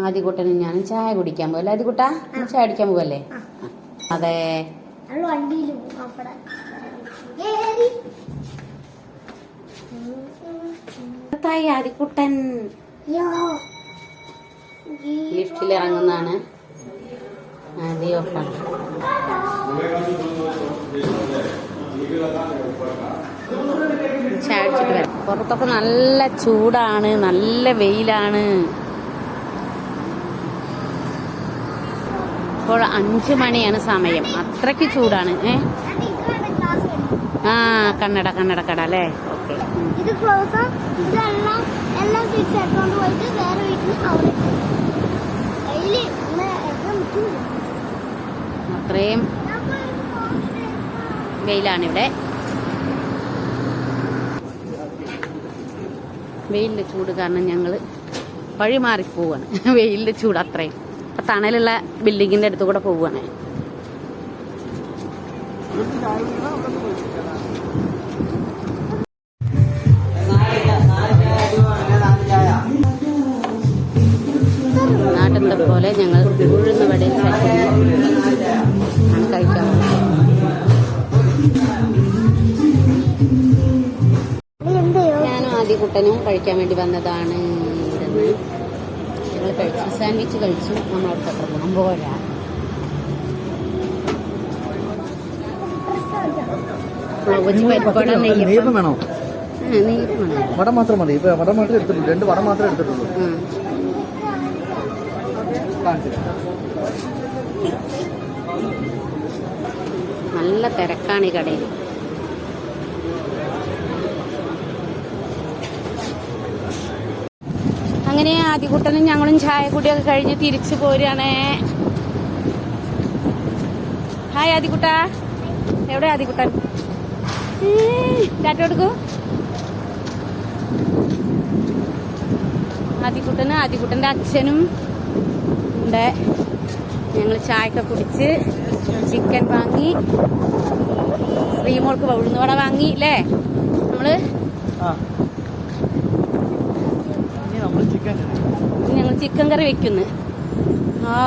ആദ്യകൂട്ടനും ഞാനും ചായ കുടിക്കാൻ പോകല്ലേ ആദ്യകൂട്ടാ ചായ കുടിക്കാൻ പോകല്ലേ അതെ. തായി ആദ്യക്കുട്ടൻ യോ. ലിഫ്റ്റിൽ ഇറങ്ങുന്നതാണ് ആദ്യ ഓഫാണ് ചായ കുടിച്ചിട്ട് വരാം. പുറത്തൊക്കെ നല്ല ചൂടാണ് നല്ല വെയിലാണ്. ഇപ്പോൾ അഞ്ചു മണിയാണ് സമയം. അത്രയ്ക്ക് ചൂടാണ്. ഏ. ആ കണ്ണട കണ്ണട കട അല്ലേ? ഓക്കെ. അത്രയും വെയിലാണ് ഇവിടെ. വെയിലിന്റെ ചൂട് കാരണം ഞങ്ങൾ വഴി മാറിപ്പോവാണ് വെയിലിന്റെ ചൂട് അത്രയും. തണലുള്ള ബിൽഡിങ്ങിന്റെ അടുത്ത് കൂടെ പോവുകയാണ് നാട്ടിലത്തെ പോലെ ഞങ്ങൾ ഉഴുന്ന് ആണ് കഴിക്കാൻ? ഞാനും ആദ്യ കുട്ടനും കഴിക്കാൻ വേണ്ടി വന്നതാണ് ഞങ്ങൾ കഴിച്ചു. സാൻഡ്വിച്ച് കഴിച്ചു. നമ്മളവിടെ അത്ര ഗുണം പോരാ നെയ്യപ്പം. വേണോ? വട മാത്രം മതി. ഇപ്പൊ വട മാത്രമേ എടുത്തിട്ടുള്ളൂ. രണ്ട് വട മാത്രമേ എടുത്തിട്ടുള്ളൂ. നല്ല തിരക്കാണ് ഈ കടയിൽ അങ്ങനെ ആദ്യകുട്ടനും ഞങ്ങളും ചായ കുടിയൊക്കെ കഴിഞ്ഞ് തിരിച്ചു പോരുകയാണേ ഹായ് ആദികുട്ട. എവിടെ ആദികുട്ടൻ? ചാറ്റ കൊടുക്കൂ ആദികുട്ടനും ആദികുട്ടന്റെ അച്ഛനും ഉണ്ട്. ഞങ്ങൾ ചായയൊക്കെ കുടിച്ച് ചിക്കൻ വാങ്ങി ശ്രീമോൾക്ക് ഉഴുന്നുവട വാങ്ങി അല്ലേ നമ്മൾ ആ ഇനി നമ്മൾ ചിക്കൻ ഞങ്ങൾ ചിക്കൻ കറി വെക്കുന്നു. ആ